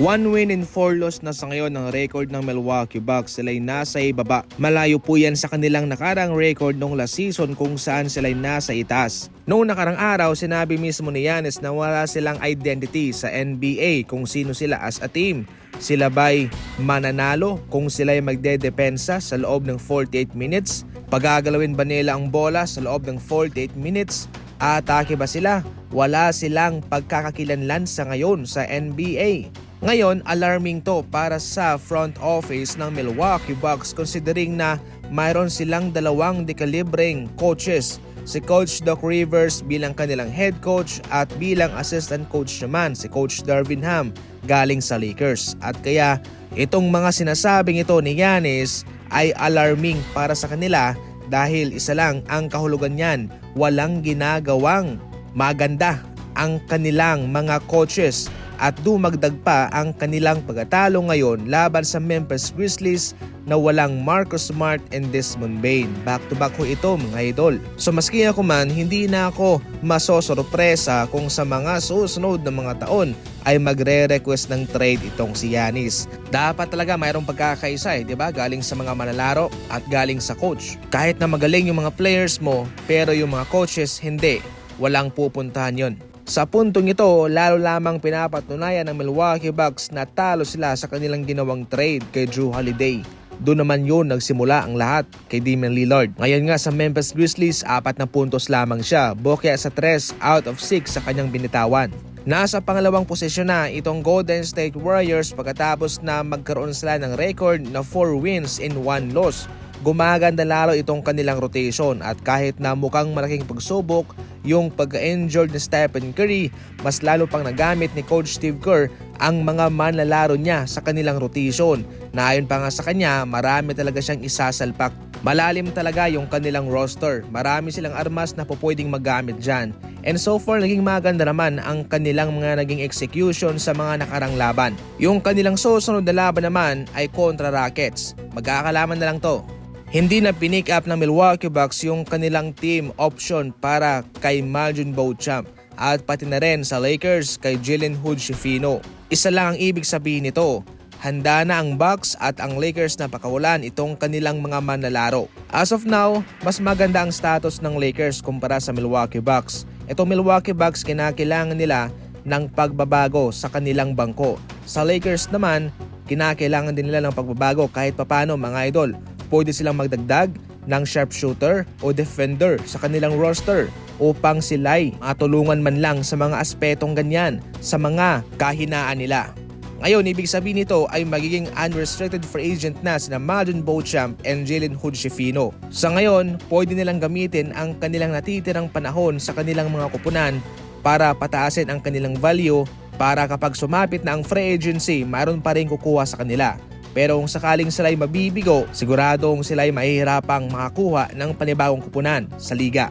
One win and four loss na sa ngayon ang record ng Milwaukee Bucks. Sila'y nasa ibaba. Malayo po yan sa kanilang nakarang record nung last season kung saan sila'y nasa itaas. Noong nakarang araw, sinabi mismo ni Giannis na wala silang identity sa NBA kung sino sila as a team. Sila ba'y mananalo kung sila'y magdedepensa sa loob ng 48 minutes? Pagagalawin ba nila ang bola sa loob ng 48 minutes? Atake ba sila? Wala silang pagkakakilanlan sa ngayon sa NBA. Ngayon, alarming to para sa front office ng Milwaukee Bucks considering na mayroon silang dalawang dekalibreng coaches. Si Coach Doc Rivers bilang kanilang head coach at bilang assistant coach naman si Coach Darvin Ham galing sa Lakers. At kaya itong mga sinasabing ito ni Giannis ay alarming para sa kanila dahil isa lang ang kahulugan niyan, walang ginagawang maganda ang kanilang mga coaches at dumagdag pa ang kanilang pagkatalo ngayon laban sa Memphis Grizzlies na walang Marcus Smart and Desmond Bain. Back to back ho ito mga idol. So maski ako man, hindi na ako masosorpresa kung sa mga susunod na mga taon ay magre-request ng trade itong si Yanis. Dapat talaga mayroong pagkakaisa eh, di ba? Galing sa mga manlalaro at galing sa coach. Kahit na magaling yung mga players mo, pero yung mga coaches hindi. Walang pupuntahan yon. Sa puntong ito, lalo lamang pinapatunayan ng Milwaukee Bucks na talo sila sa kanilang ginawang trade kay Drew Holiday. Doon naman yun nagsimula ang lahat kay Damian Lillard. Ngayon nga sa Memphis Grizzlies, apat na puntos lamang siya, bokya sa 3 out of 6 sa kanyang binitawan. Nasa pangalawang posisyon na itong Golden State Warriors pagkatapos na magkaroon sila ng record na 4 wins in 1 loss. Gumaganda lalo itong kanilang rotation at kahit na mukhang malaking pagsubok yung pag-injured ni Stephen Curry, mas lalo pang nagamit ni Coach Steve Kerr ang mga manlalaro niya sa kanilang rotation na ayon pa nga sa kanya, marami talaga siyang isasalpak. Malalim talaga yung kanilang roster. Marami silang armas na po pwedeng magamit dyan. And so far, naging maganda naman ang kanilang mga naging execution sa mga nakarang laban. Yung kanilang susunod na laban naman ay kontra Rockets. Magkakalaman na lang to. Hindi na pinick up ng Milwaukee Bucks yung kanilang team option para kay Maljun Beauchamp at pati na rin sa Lakers kay Jalen Hood Shifino. Isa lang ang ibig sabihin nito, handa na ang Bucks at ang Lakers na pakawalan itong kanilang mga manlalaro. As of now, mas maganda ang status ng Lakers kumpara sa Milwaukee Bucks. Itong Milwaukee Bucks kinakailangan nila ng pagbabago sa kanilang bangko. Sa Lakers naman, kinakailangan din nila ng pagbabago kahit papano mga idol. Pwede silang magdagdag ng sharpshooter o defender sa kanilang roster upang sila'y matulungan man lang sa mga aspetong ganyan sa mga kahinaan nila. Ngayon, ibig sabihin nito ay magiging unrestricted free agent na sina Madon Beauchamp and Jalen Hood Shifino. Sa ngayon, pwede nilang gamitin ang kanilang natitirang panahon sa kanilang mga kupunan para pataasin ang kanilang value para kapag sumapit na ang free agency, mayroon pa rin kukuha sa kanila. Pero kung sakaling sila'y mabibigo, siguradong sila'y mahihirapang makakuha ng panibagong kupunan sa liga.